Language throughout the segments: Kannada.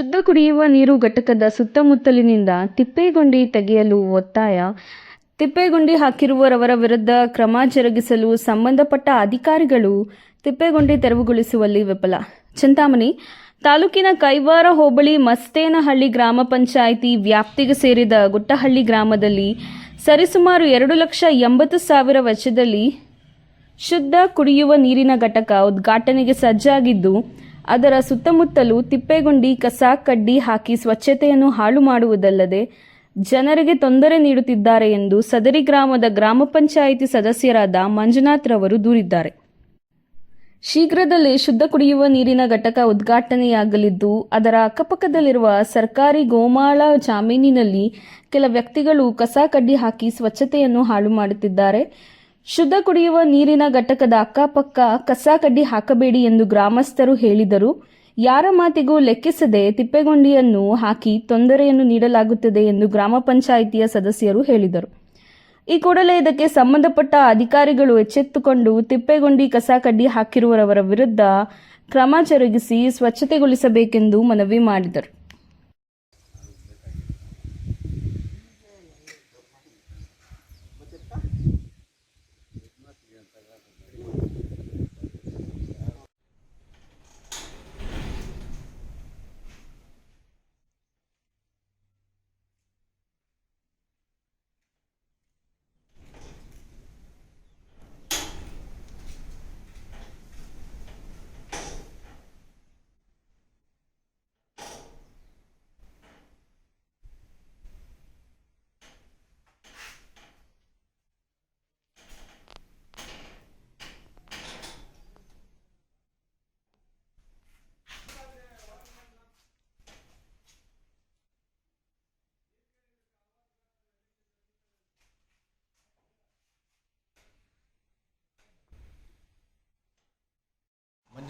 ಶುದ್ಧ ಕುಡಿಯುವ ನೀರು ಘಟಕದ ಸುತ್ತಮುತ್ತಲಿನಿಂದ ತಿಪ್ಪೇಗುಂಡಿ ತೆಗೆಯಲು ಒತ್ತಾಯ. ತಿಪ್ಪೇಗುಂಡಿ ಹಾಕಿರುವವರ ವಿರುದ್ಧ ಕ್ರಮ ಜರುಗಿಸಲು ಸಂಬಂಧಪಟ್ಟ ಅಧಿಕಾರಿಗಳು ತಿಪ್ಪೇಗುಂಡಿ ತೆರವುಗೊಳಿಸುವಲ್ಲಿ ವಿಫಲ. ಚಿಂತಾಮಣಿ, ತಾಲೂಕಿನ ಕೈವಾರ ಹೋಬಳಿ ಮಸ್ತೇನಹಳ್ಳಿ ಗ್ರಾಮ ಪಂಚಾಯಿತಿ ವ್ಯಾಪ್ತಿಗೆ ಸೇರಿದ ಗುಟ್ಟಹಳ್ಳಿ ಗ್ರಾಮದಲ್ಲಿ ಸರಿಸುಮಾರು ಎರಡು ಲಕ್ಷ ಎಂಬತ್ತು ಸಾವಿರ ವೆಚ್ಚದಲ್ಲಿ ಶುದ್ಧ ಕುಡಿಯುವ ನೀರಿನ ಘಟಕ ಉದ್ಘಾಟನೆಗೆ ಸಜ್ಜಾಗಿದ್ದು ಅದರ ಸುತ್ತಮುತ್ತಲೂ ತಿಪ್ಪೆಗುಂಡಿ, ಕಸ, ಕಡ್ಡಿ ಹಾಕಿ ಸ್ವಚ್ಛತೆಯನ್ನು ಹಾಳು ಮಾಡುವುದಲ್ಲದೆ ಜನರಿಗೆ ತೊಂದರೆ ನೀಡುತ್ತಿದ್ದಾರೆ ಎಂದು ಸದರಿ ಗ್ರಾಮದ ಗ್ರಾಮ ಪಂಚಾಯಿತಿ ಸದಸ್ಯರಾದ ಮಂಜುನಾಥ್ ರವರು ದೂರಿದ್ದಾರೆ. ಶೀಘ್ರದಲ್ಲೇ ಶುದ್ಧ ಕುಡಿಯುವ ನೀರಿನ ಘಟಕ ಉದ್ಘಾಟನೆಯಾಗಲಿದ್ದು, ಅದರ ಅಕ್ಕಪಕ್ಕದಲ್ಲಿರುವ ಸರ್ಕಾರಿ ಗೋಮಾಳ ಜಾಮೀನಿನಲ್ಲಿ ಕೆಲ ವ್ಯಕ್ತಿಗಳು ಕಸ, ಕಡ್ಡಿ ಹಾಕಿ ಸ್ವಚ್ಛತೆಯನ್ನು ಹಾಳು ಮಾಡುತ್ತಿದ್ದಾರೆ. ಶುದ್ಧ ಕುಡಿಯುವ ನೀರಿನ ಘಟಕದ ಅಕ್ಕಪಕ್ಕ ಕಸ ಕಡ್ಡಿ ಹಾಕಬೇಡಿ ಎಂದು ಗ್ರಾಮಸ್ಥರು ಹೇಳಿದರು. ಯಾರ ಮಾತಿಗೂ ಲೆಕ್ಕಿಸದೆ ತಿಪ್ಪೆಗೊಂಡಿಯನ್ನು ಹಾಕಿ ತೊಂದರೆಯನ್ನು ನೀಡಲಾಗುತ್ತದೆ ಎಂದು ಗ್ರಾಮ ಪಂಚಾಯಿತಿಯ ಸದಸ್ಯರು ಹೇಳಿದರು. ಈ ಕೂಡಲೇ ಇದಕ್ಕೆ ಸಂಬಂಧಪಟ್ಟ ಅಧಿಕಾರಿಗಳು ಎಚ್ಚೆತ್ತುಕೊಂಡು ತಿಪ್ಪೆಗೊಂಡಿ ಕಸ ಕಡ್ಡಿ ಹಾಕಿರುವವರ ವಿರುದ್ಧ ಕ್ರಮ ಜರುಗಿಸಿ ಸ್ವಚ್ಛತೆಗೊಳಿಸಬೇಕೆಂದು ಮನವಿ ಮಾಡಿದರು.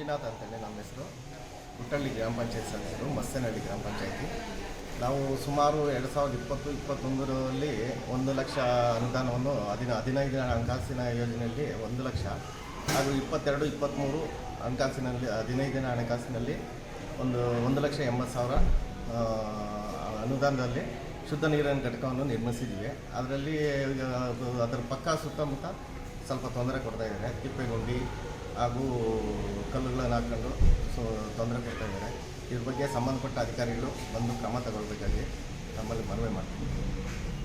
ಮಂಜುನಾಥ್ ಅಂತೇಳಿ ನಮ್ಮ ಹೆಸರು. ಗುಟ್ಟಳ್ಳಿ ಗ್ರಾಮ ಪಂಚಾಯತ್ ಸದಸ್ಯರು, ಮಸ್ಸನಹಳ್ಳಿ ಗ್ರಾಮ ಪಂಚಾಯತಿ. ನಾವು ಸುಮಾರು ಎರಡು ಸಾವಿರದ ಇಪ್ಪತ್ತು, ಇಪ್ಪತ್ತೊಂದರಲ್ಲಿ ಒಂದು ಲಕ್ಷ ಅನುದಾನವನ್ನು ಹದಿನ ಹದಿನೈದು ಹಣಕಾಸಿನ ಯೋಜನೆಯಲ್ಲಿ ಒಂದು ಲಕ್ಷ ಹಾಗೂ ಇಪ್ಪತ್ತೆರಡು ಇಪ್ಪತ್ತ್ಮೂರು ಹಣಕಾಸಿನಲ್ಲಿ ದಿನ ಹಣಕಾಸಿನಲ್ಲಿ ಒಂದು ಒಂದು ಲಕ್ಷ ಎಂಬತ್ತು ಸಾವಿರ ಅನುದಾನದಲ್ಲಿ ಶುದ್ಧ ನೀರಿನ ಘಟಕವನ್ನು ನಿರ್ಮಿಸಿದ್ದೀವಿ. ಅದರಲ್ಲಿ ಅದರ ಪಕ್ಕ ಸುತ್ತಮುತ್ತ ಸ್ವಲ್ಪ ತೊಂದರೆ ಕೊಡ್ತಾ ಇದ್ದಾರೆ ತಿಪ್ಪೆಗುಂಡಿ ಹಾಗೂ ಕಲ್ಲುಗಳನ್ನು ಹಾಕ್ಕೊಂಡು ಸೊ ತೊಂದರೆ ಕೊಡ್ತಾ ಇದ್ದಾರೆ. ಇದ್ರ ಬಗ್ಗೆ ಸಂಬಂಧಪಟ್ಟ ಅಧಿಕಾರಿಗಳು ಬಂದು ಕ್ರಮ ತಗೊಳ್ಬೇಕಾಗಿ ನಮ್ಮಲ್ಲಿ ಮನವಿ ಮಾಡ್ತೀವಿ.